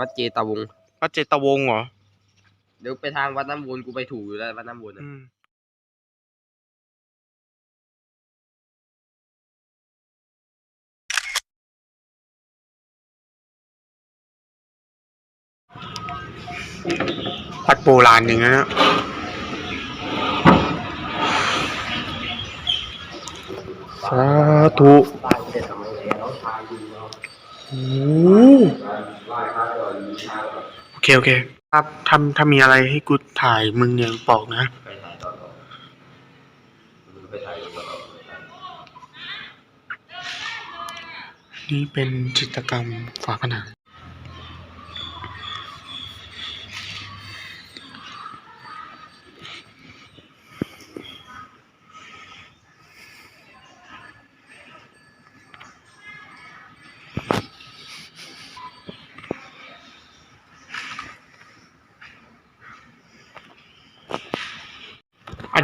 วัดเจตาวงศ์วัดเจตวงศ์เหรอ เดี๋ยวไปทางวัดน้ำวนกูไปถูกอยู่แล้ววัดน้ำวนอะอืมวัดโบราณอย่างนั้นนะสาธุบ้านจะทำอะไรแล้วชาดูเนาะโอ้ โอเค โอเค ครับทำถ้ามีอะไรให้กูถ่ายมึงเนี่ยบอกนะ ไปถ่ายตอนต่อมึงไปถ่ายตอนต่อนี่เป็นจิตรกรรมฝาผนัง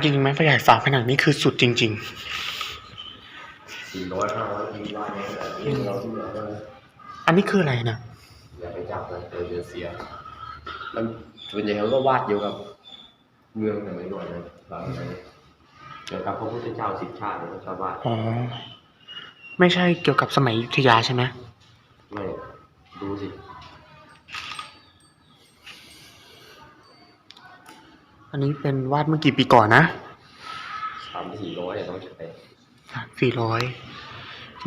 จริงๆไหมพยายฝาผนังนี่คือสุดจริงสี่ร้อยห้าร้อยปีว่าเนี่ยแต่เองเราที่เหลือก็ๆอันนี้คืออะไรนะอย่าไปจับมันเดี๋ยวจะเสีย มันส่วนใหญ่เขาก็วาดเกี่ยวกับ เมืองสมัยก่อนนะบางอะไรเกี่ยวกับพระพุทธเจ้าสิบชาติเนี่ยเขาชอบวาดอ๋อไม่ใช่เกี่ยวกับสมัยอยุธยาใช่ไหมไม่ดูสิ อันนี้เป็นวาดเมื่อกี่ปีก่อนนะสามสี่ร้อยอะต้องใช้สามสี่ร้อย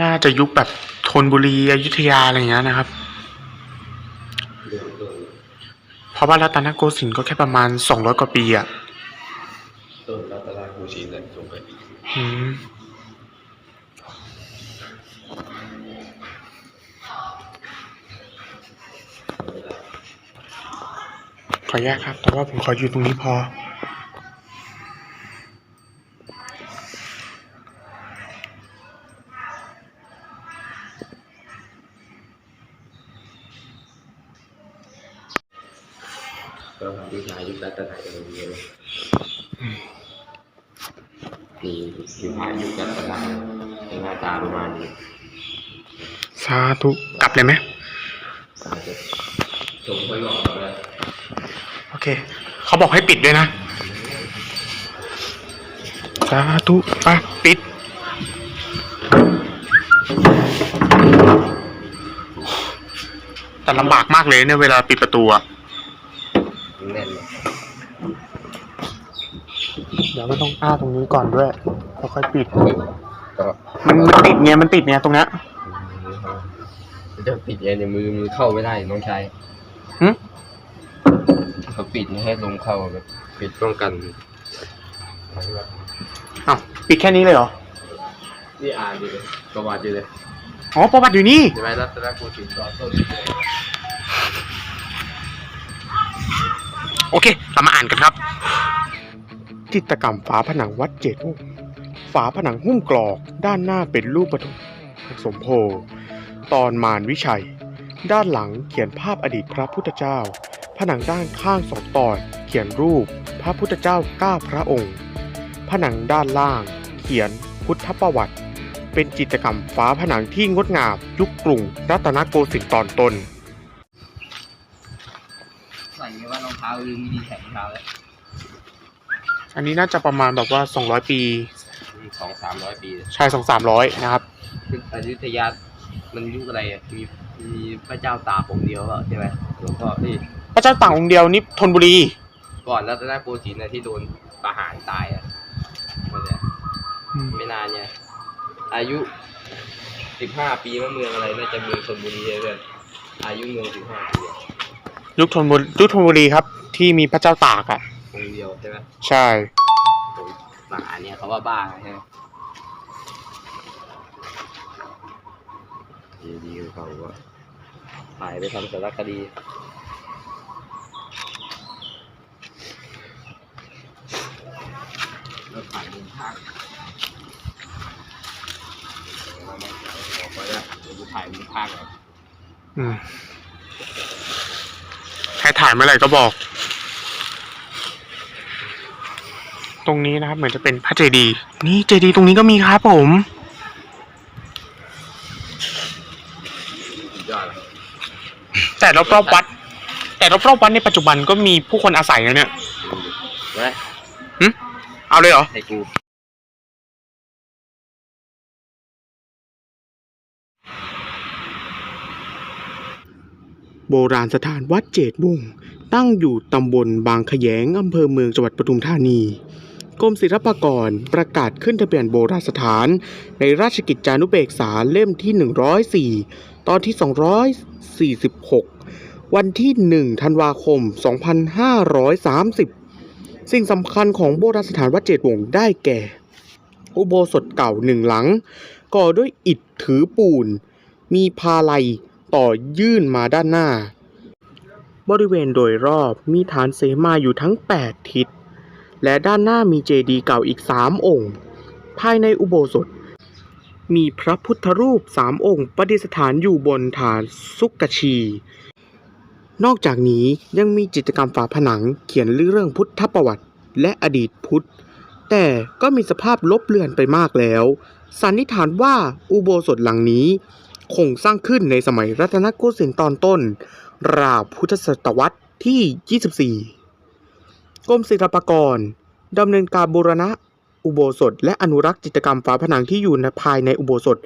น่าจะยุคแบบธนบุรีอยุธยาอะไรอย่างเงี้ยนะครับเรื่องเรื่องเพราะว่ารัตนโกสินทร์ก็แค่ประมาณสองร้อยกว่าปีอะต้นรัตนคูชินเนี่ยส่งไปอืม ขออนุญาตครับ แต่ว่าผมขออยู่ตรงนี้พอ ก็ยุคนายุครัตนกันเยอะนี่ยุคนายุครัตนหน้าตาประมาณนี้สาธุกลับเลยไหมอาจจะชมไว้ก่อนก็ได้โอ เค เขาบอกให้ปิดด้วยนะ สาธุไปปิด แต่ลำบากมากเลยเนี่ยเวลาปิดประตูอะแน่นเลยเดี๋ยวไม่ต้องอ้าตรงนี้ก่อนด้วยแล้วค่อยปิด ก็มันมันติดไงมันติดไงตรงเนี้ย จะปิดยังในมือมือเข้าไม่ได้น้องชายหึเขาปิด ไม่ให้ลมเข้าแบบปิดป้องกันอ้าวปิดแค่นี้เลยเหรอ นี่อ่านอยู่เลยประวัติอยู่เลยอ๋อประวัติอยู่นี่ ใช่ไหมรัตนโกสินทร์ตอนต้นโอเค เรามาอ่านกันครับ จิตรกรรมฝาผนังวัดเจดวงศ์ฝาผนังหุ้มกรอก ด้านหน้าเป็นรูปปฐมสมโพธิ์ตอนมารวิชัย ด้านหลังเขียนภาพอดีตพระพุทธเจ้า ผนังด้านข้างสองตอนเขียนรูปพระพุทธเจ้าเก้าพระองค์ ผนังด้านล่าง เขียนพุทธประวัติ เป็นจิตรกรรมฝาผนังที่งดงามยุคกรุงรัตนโกสินทร์ตอนต้นใส่ว่ารองเท้าลืมมีดีแข็งเท้าแล้วอันนี้น่าจะประมาณแบบว่า200ปีสองสามร้อยปีชายสองสามร้อยนะครับคืออยุธยามันยุคอะไรอะมีมีพระเจ้าตากองค์เดียวอะใช่ไหมหลวงพ่อที่ พระเจ้าต่างองค์เดียวนี่ธนบุรี ก่อนรัตนโกสินทร์นะที่โดนประหารตายอะนั่นแหละไม่นานเนี่ย อายุสิบห้าปีว่าเมืองอะไรน่าจะเมืองชนบุรีเลยเพื่อนอายุเมืองสิบห้าปีอะยุคธนบุรียุคธนบุรีครับ ที่มีพระเจ้าตากอะ องค์เดียวใช่ไหมใช่ผมประหารเนี่ยเขาว่าบ้าใช่ไหมดีดีๆเขาก็ถ่ายไปทำสารคดี แล้วถ่างเรามาขอไปแล้วเดี๋ยวกูถ่ายมุมข้างก่อนอืมให้ถ่ายเมื่อไหร่ก็บอก ตรงนี้นะครับ เหมือนจะเป็นพระเจดีย์นี่เจดีย์ตรงนี้ก็มีครับผม สุดยอดเลยแต่รอบๆวัด แต่รอบๆวัดในปัจจุบันก็มีผู้คนอาศัยแล้วเนี่ยเว้ยเอาเลยเหรอ ให้กู โบราณสถานวัดเจดวงตั้งอยู่ตำบลบางขยงอำเภอเมืองจังหวัดปทุมธานีกรมศิลปากรประกาศขึ้นทะเบียนโบราณสถาน ในราชกิจจานุเบกษาเล่มที่ 104 ตอนที่ 246 วันที่ 1 ธันวาคม 2530 สิ่งสำคัญของโบราณสถานวัดเจดวงได้แก่ อุโบสถเก่าหนึ่งหลัง ก่อด้วยอิฐถือปูน มีพาลัย ต่อยื่นมาด้านหน้า บริเวณโดยรอบมีฐานเสมาอยู่ทั้ง 8 ทิศ และด้านหน้ามีเจดีย์เก่าอีก 3 องค์ ภายในอุโบสถ มีพระพุทธรูป 3 องค์ประดิษฐานอยู่บนฐานสุกชี นอกจากนี้ยังมีจิตรกรรมฝาผนังเขียนเรื่องพุทธประวัติและอดีตพุทธ แต่ก็มีสภาพลบเลือนไปมากแล้ว สันนิษฐานว่าอุโบสถหลังนี้ คงสร้างขึ้นในสมัยรัตนโกสินทร์ตอนต้น ราวพุทธศตวรรษที่ 24 กรมศิลปากรดำเนินการบูรณะอุโบสถ และอนุรักษ์จิตรกรรมฝาผนังที่อยู่ในภายในอุโบสถ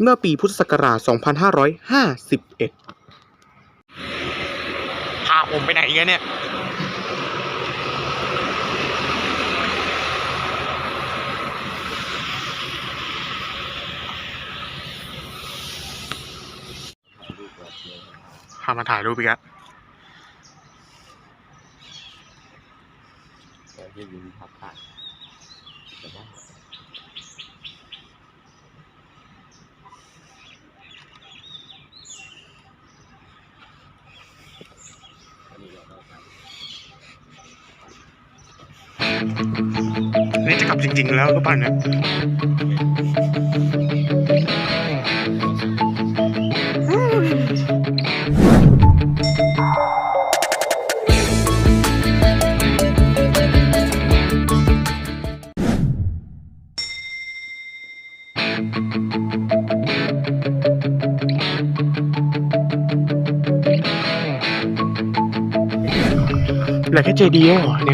เมื่อปีพุทธศักราช 2551พาผมไปไหนกันเนี่ย พามาถ่ายรูปอีกแล้วแต่ที่ยินพับผ่านแต่ว่าไปนี่จะกลับจริง ๆ แล้วหรือเปล่าเนี่ย เหลือ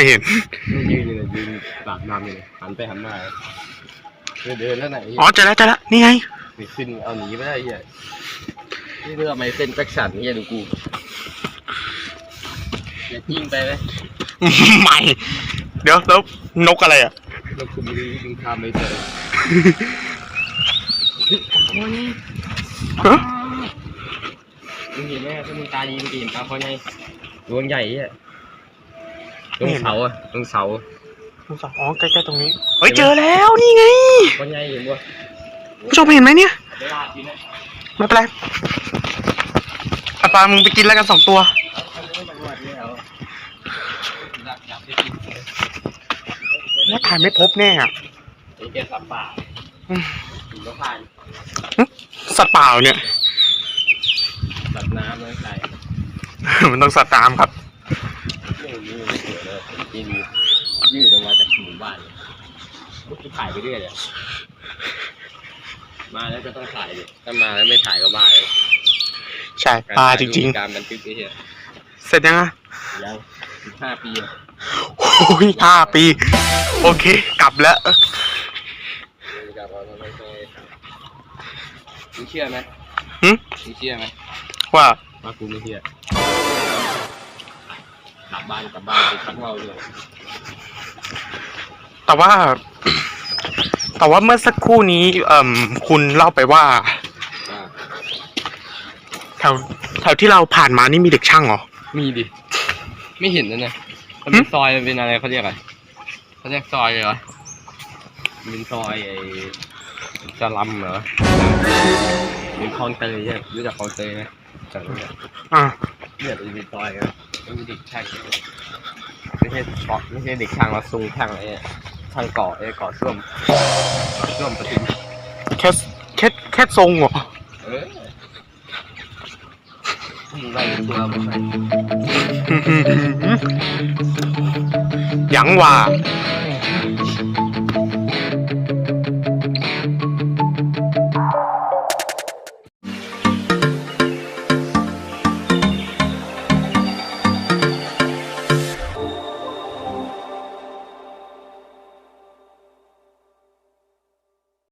ไม่เห็นมึงยืนอยู่เลยยืนปากดำอยู่เลยหันไปหันมาเดินเดินแล้วไหนอ๋อเจอแล้วเจอแล้วนี่ไง ไม่ขึ้นเอาหนีไม่ได้เหี้ยนี่เรื่องไม่เส้นแจ็คสันเหี้ยดูกูอย่าจิ้งไปไหมไม่ เดี๋ยวแล้วนกอะไรอะแล้วคุณมึงมึงทำไม่เจอโอ้ยฮะมึงเห็นไหมถ้ามึงตาดีมึงจะเห็นปลาคอใหญ่ดวงใหญ่อะ ตรงเสาอะตรงเสาอ๋อใกล้ๆตรงนี้เฮ้ยเจอแล้วนี่ไงคอใหญ่เห็นปะผู้ชมเห็นไหมเนี่ยเวลากินนะไม่เป็นไรปลาปลามึงไปกินแล้วกันสองตัว ว่าถ่ายไม่พบแน่อะไอ้แกสับป่าอืมหิมพานต์สัตว์เปล่าเนี่ย สัตว์น้ำแล้วใช่มันต้องสัตว์ตามครับไม่รู้ไม่เกี่ ยวเลยกินยืดออกมาจากหมู่บ้านเลยกูถ่ายไปเรื่อยเลยมาแล้วก็ต้องถ่ายดิถ้ามาแล้วไม่ถ่ายก็บ้าเลยใช่ปลาจริงการบันทึกไอ้เหี้ยๆ เสร็จยังอะยังสิบห้าปีอะโอ้ยห้าปี โอเค กลับแล้วกับเราไม่เคยมึงเชื่อไหมหึ มึงเชื่อไหมว่าว่ากูไม่เชื่อ กลับบ้านกลับบ้านไปชักเราเลยแต่ว่า แต่ว่าเมื่อสักครู่นี้ เอ่มคุณเล่าไปว่าอ่าแถวแถวที่เราผ่านมานี่มีเด็กช่างเหรอ มีดิ ไม่เห็นนะเนี่ยมันเป็นซอยมันเป็นอะไรเขาเรียกอะไรเขาเรียกซอยเลยเหรอมันเป็นซอยไอ้จะลำเหรอเป็นคลองเตยใช่ไหมรู้จักคลองเตยไหมจังเนี่ยอ่าเนี่ยมันจะเป็นซอยกันมั นมีเด็กช่างไม่ใช่เกาะไม่ใช่เด็กช่างมาซุงช่างอะไรเนี่ยช่างเกาะไอ้เกาะส้วมเกาะส้วมประทินแค่แค่แค่ทรงเหรอเออมึงได้ตัวมาใส่ยังว่า